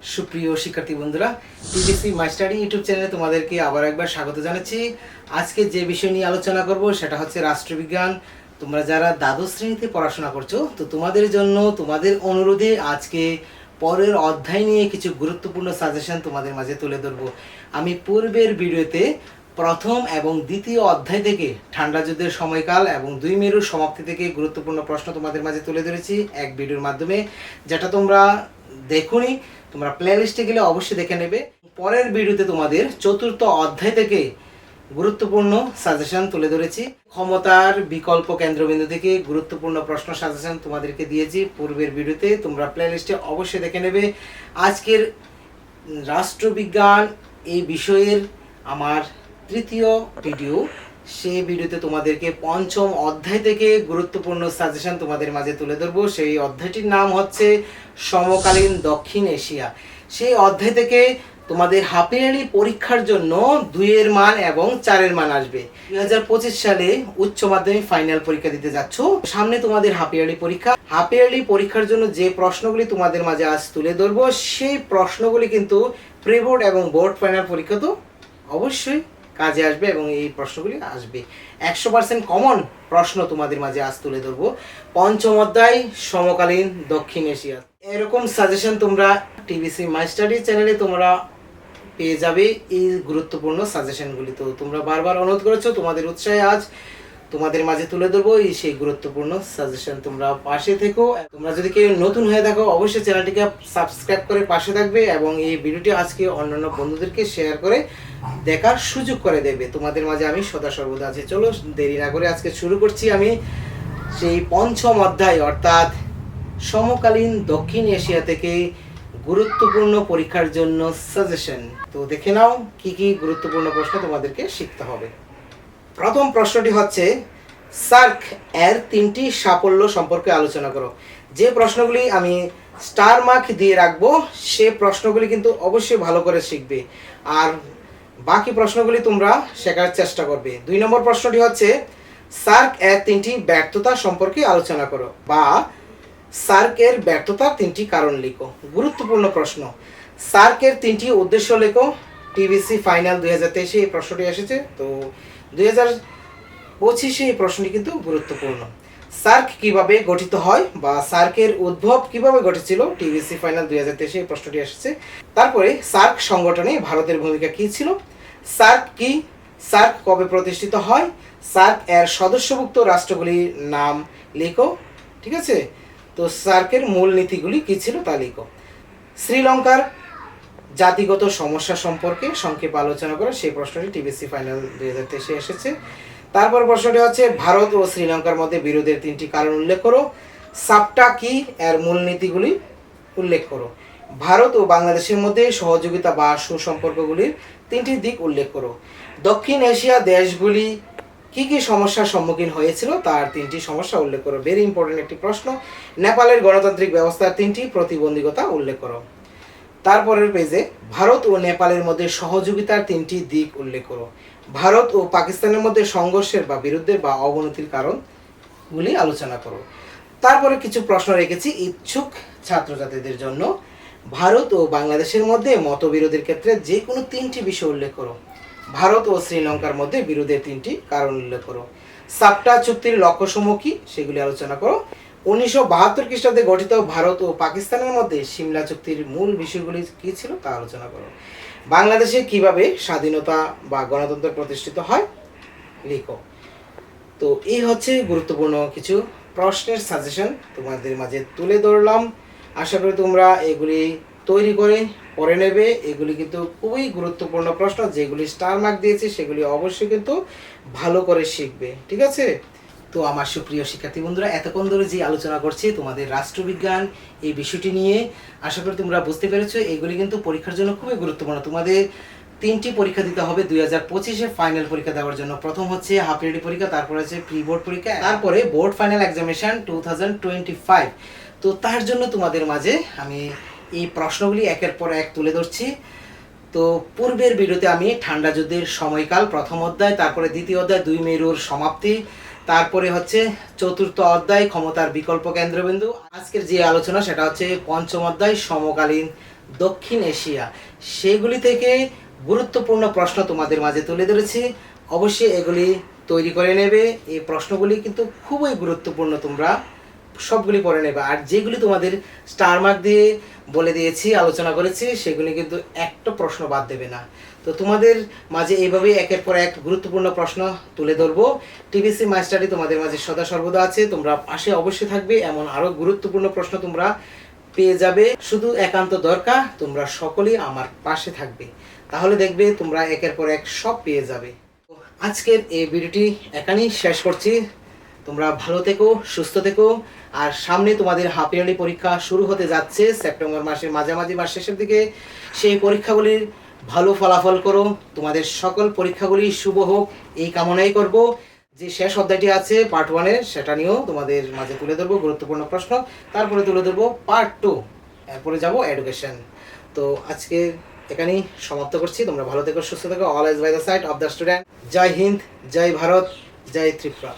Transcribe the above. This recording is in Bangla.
সুপ্রিয় শিক্ষার্থী বন্ধুরা টিডিসি মাই স্টাডি ইউটিউব চ্যানেলে তোমাদেরকে আবার একবার স্বাগত জানাচ্ছি। আজকে যে বিষয় নিয়ে আলোচনা করব সেটা হচ্ছে রাষ্ট্রবিজ্ঞান। তোমরা যারা দ্বাদশ শ্রেণীতে পড়াশোনা করছ, তো তোমাদের জন্য তোমাদের অনুরোধে আজকে পরের অধ্যায় নিয়ে কিছু গুরুত্বপূর্ণ সাজেশন তোমাদের মাঝে তুলে ধরবো। আমি পূর্বের ভিডিওতে প্রথম এবং দ্বিতীয় অধ্যায় থেকে ঠান্ডা যুদ্ধের সময়কাল এবং দুই মেরুর সমাপ্তি থেকে গুরুত্বপূর্ণ প্রশ্ন তোমাদের মাঝে তুলে ধরেছি এক ভিডিওর মাধ্যমে, যেটা তোমরা দেখুনি, তোমরা প্লে লিস্টে গেলে অবশ্যই দেখে নেবে। পরের ভিডিওতে তোমাদের চতুর্থ অধ্যায় থেকে গুরুত্বপূর্ণ সাজেশন তুলে ধরেছি। ক্ষমতার বিকল্প কেন্দ্রবিন্দু থেকে গুরুত্বপূর্ণ প্রশ্ন সাজেশন তোমাদেরকে দিয়েছি। পূর্বের ভিডিওতে তোমরা প্লে লিস্টে অবশ্যই দেখে নেবে। আজকের রাষ্ট্রবিজ্ঞান এই বিষয়ের আমার তৃতীয় ভিডিও সেই ভিডিওতে তোমাদেরকে পঞ্চম অধ্যায় থেকে গুরুত্বপূর্ণ সাজেশন তোমাদের মাঝে তুলে ধরবো। সেই অধ্যায়টির নাম হচ্ছে সমকালীন দক্ষিণ এশিয়া। সেই অধ্যায় থেকে তোমাদের হাফিয়ারি পরীক্ষার জন্য দুইয়ের মান এবং চারের মান আসবে। দুই সালে উচ্চ মাধ্যমিক ফাইনাল পরীক্ষা দিতে যাচ্ছ, সামনে তোমাদের হাফিয়ারি পরীক্ষা। হাফিয়ারলি পরীক্ষার জন্য যে প্রশ্নগুলি তোমাদের মাঝে আজ তুলে ধরবো, সেই প্রশ্নগুলি কিন্তু প্রি বোর্ড এবং বোর্ড ফাইনাল পরীক্ষা তো অবশ্যই কাজে আসবে এবং এই প্রশ্নগুলি আসবে। একশো পার্সেন্ট কমন প্রশ্ন তোমাদের মাঝে আজ তুলে ধরবো। পঞ্চম অধ্যায়, সমকালীন দক্ষিণ এশিয়া। এরকম সাজেশন তোমরা টিভিসি মাই স্টাডি চ্যানেলে তোমরা পেয়ে যাবে। এই গুরুত্বপূর্ণ সাজেশনগুলি তো তোমরা বারবার অনুরোধ করেছ, তোমাদের উৎসাহে আজ তোমাদের মাঝে তুলে ধরবো এই সেই গুরুত্বপূর্ণ সাজেশন তোমরা পাশে থেকো। তোমরা যদি কেউ নতুন হয়ে থাকো, অবশ্যই চ্যানেলটিকে সাবস্ক্রাইব করে পাশে থাকবে এবং এই ভিডিওটি আজকে অন্যান্য বন্ধুদেরকে শেয়ার করে দেখার সুযোগ করে দেবে। তোমাদের মাঝে আমি সদা সর্বদা আছি। চলো, দেরি না করে আজকে শুরু করছি আমি সেই পঞ্চম অধ্যায়, অর্থাৎ সমকালীন দক্ষিণ এশিয়া থেকে গুরুত্বপূর্ণ পরীক্ষার জন্য সাজেশন তো দেখে নাও কি কি গুরুত্বপূর্ণ প্রশ্ন তোমাদেরকে শিখতে হবে। প্রথম প্রশ্নটি হচ্ছে, সার্ক এর তিনটি সাফল্য সম্পর্কে আলোচনা করো। যে প্রশ্নগুলি আমি স্টার মার্ক দিয়ে রাখব, সে প্রশ্নগুলি কিন্তু অবশ্যই ভালো করে শিখবে। আর বাকি প্রশ্নগুলি তোমরা শেখার চেষ্টা করবে। দুই নম্বর প্রশ্নটি হচ্ছে, সার্ক এর তিনটি ব্যর্থতা সম্পর্কে আলোচনা করো বা সার্কের ব্যর্থতার তিনটি কারণ লিখো। গুরুত্বপূর্ণ প্রশ্ন সার্কের তিনটি উদ্দেশ্য লেখো টিভিসি ফাইনাল দুই হাজার তেইশে এই প্রশ্নটি এসেছে, তো দুই হাজার পঁচিশে এই প্রশ্নটি কিন্তু গুরুত্বপূর্ণ। সার্ক কীভাবে গঠিত হয় বা সার্কের উদ্ভব কীভাবে ঘটেছিল টিভিসি ফাইনাল দুই হাজার তেইশে এই প্রশ্নটি এসেছে। তারপরে সার্ক সংগঠনে ভারতের ভূমিকা কি ছিল? সার্ক কি? সার্ক কবে প্রতিষ্ঠিত হয়? সার্ক এর সদস্যভুক্ত রাষ্ট্রগুলির নাম লেখো, ঠিক আছে? তো সার্কের মূল নীতিগুলি কি ছিল তা লিখো। শ্রীলঙ্কার জাতিগত সমস্যা সম্পর্কে সংক্ষেপে আলোচনা করে সেই প্রশ্নটি টিবিসি ফাইনাল দুই হাজার তেইশে এসেছে। তারপর প্রশ্নটি হচ্ছে, ভারত ও শ্রীলঙ্কার মধ্যে বিরোধের তিনটি কারণ উল্লেখ করো। সাপটা কি? এর মূলনীতিগুলি উল্লেখ করো। ভারত ও বাংলাদেশের মধ্যে সহযোগিতা বা সুসম্পর্কগুলির তিনটি দিক উল্লেখ করো। দক্ষিণ এশিয়া দেশগুলি কি কি সমস্যার সম্মুখীন হয়েছিল? তার তিনটি সমস্যা উল্লেখ করো। ভেরি ইম্পর্টেন্ট একটি প্রশ্ন। নেপালের গণতান্ত্রিক ব্যবস্থার তিনটি প্রতিবন্ধকতা উল্লেখ করো। তারপরের পেজে ভারত ও নেপালের মধ্যে সহযোগিতার তিনটি দিক উল্লেখ করো। ভারত ও পাকিস্তানের মধ্যে সংঘর্ষের বা বিরুদ্ধে বা অবনতির কারণগুলি আলোচনা করো। তারপরে কিছু প্রশ্ন রেখেছি ইচ্ছুক ছাত্রছাত্রীদের জন্য। ভারত ও বাংলাদেশের মধ্যে মতবিরোধের ক্ষেত্রে যে কোনো তিনটি বিষয় উল্লেখ করো। ভারত ও শ্রীলঙ্কার মধ্যে বিরোধের তিনটি কারণ উল্লেখ করো। সাপটা চুক্তির লক্ষ্যসমূহ কি সেগুলি আলোচনা করো। উনিশশো বাহাত্তর খ্রিস্টাব্দে গঠিত ভারত ও পাকিস্তানের মধ্যে সিমলা চুক্তির মূল বিষয়গুলি কি ছিল তা আলোচনা করো। বাংলাদেশে কীভাবে স্বাধীনতা বা গণতন্ত্র প্রতিষ্ঠিত হয়? লিখো। তো এই হচ্ছে গুরুত্বপূর্ণ কিছু প্রশ্নের সাজেশন তোমাদের মাঝে তুলে ধরলাম। আশা করি তোমরা এগুলি তৈরি করে পড়ে নেবে। এগুলি কিন্তু খুবই গুরুত্বপূর্ণ প্রশ্ন, যেগুলি স্টার মার্ক দিয়েছি, সেগুলি অবশ্যই কিন্তু ভালো করে শিখবে। ঠিক আছে? তো আমার সুপ্রিয় শিক্ষার্থী বন্ধুরা, এতক্ষণ ধরে যে আলোচনা করছি তোমাদের রাষ্ট্রবিজ্ঞান, এই বিষয়টি নিয়ে, আশা করি তোমরা বুঝতে পেরেছ, এগুলি কিন্তু পরীক্ষার জন্য খুবই গুরুত্বপূর্ণ। তোমাদের তিনটি পরীক্ষা দিতে হবে, দুই হাজার পঁচিশে ফাইনাল পরীক্ষা দেওয়ার জন্য। প্রথম হচ্ছে হাফ ইয়ারলি পরীক্ষা, তারপরে হচ্ছে প্রি বোর্ড পরীক্ষা, তারপরে board final examination two thousand twenty five তো তার জন্য তোমাদের মাঝে আমি এই প্রশ্নগুলি একের পর এক তুলে ধরছি। তো পূর্বের ভিডিওতে আমি ঠান্ডা যুদ্ধের সময়কাল, প্রথম অধ্যায়, তারপরে দ্বিতীয় অধ্যায়, দুই মেরুর সমাপ্তি তারপরে হচ্ছে চতুর্থ অধ্যায় ক্ষমতার বিকল্প কেন্দ্রবিন্দু। আজকের যে আলোচনা, সেটা হচ্ছে পঞ্চম অধ্যায়, সমকালীন দক্ষিণ এশিয়া। সেগুলি থেকে গুরুত্বপূর্ণ প্রশ্ন তোমাদের মাঝে তুলে ধরেছি। অবশ্যই এগুলি তৈরি করে নেবে। এই প্রশ্নগুলি কিন্তু খুবই গুরুত্বপূর্ণ তোমরা সবগুলি পড়ে নেবে। আর যেগুলি তোমাদের স্টার মার্ক দিয়ে বলে দিয়েছি, আলোচনা করেছি, সেগুলি কিন্তু একটা প্রশ্ন বাদ দেবে না। তো তোমাদের মাঝে এইভাবেই একের পর এক গুরুত্বপূর্ণ প্রশ্ন তুলে ধরবো। টিভিসি মাস্টারটি তোমাদের মাঝে সদা সর্বদা আছে, তোমরা পাশে অবশ্যই থাকবে, এমন আরও গুরুত্বপূর্ণ প্রশ্ন তোমরা পেয়ে যাবে। শুধু একান্ত দরকার, তোমরা সকলেই আমার পাশে থাকবে। তাহলে দেখবে তোমরা একের পর এক সব পেয়ে যাবে। আজকের এই ভিডিওটি এখানেই শেষ করছি। তোমরা ভালো থেকো, সুস্থ থেকো। আর সামনে তোমাদের হাফ ইয়ারলি পরীক্ষা শুরু হতে যাচ্ছে, সেপ্টেম্বর মাসের মাঝামাঝি বা শেষের দিকে। সেই পরীক্ষাগুলির ভালো ফলাফল করো। তোমাদের সকল পরীক্ষাগুলি শুভ হোক, এই কামনাই করব। যে শেষ অধ্যায়টি আছে পার্ট ওয়ানের সেটা নিয়েও তোমাদের মাঝে তুলে ধরবো, গুরুত্বপূর্ণ প্রশ্ন। তারপরে তুলে ধরবো পার্ট টু এরপরে যাব এডুকেশন তো আজকে এখানেই সমাপ্ত করছি। তোমরা ভালো থেকো, সুস্থ থেকো। Always by the side of the student জয় হিন্দ, জয় ভারত, জয় ত্রিপুরা।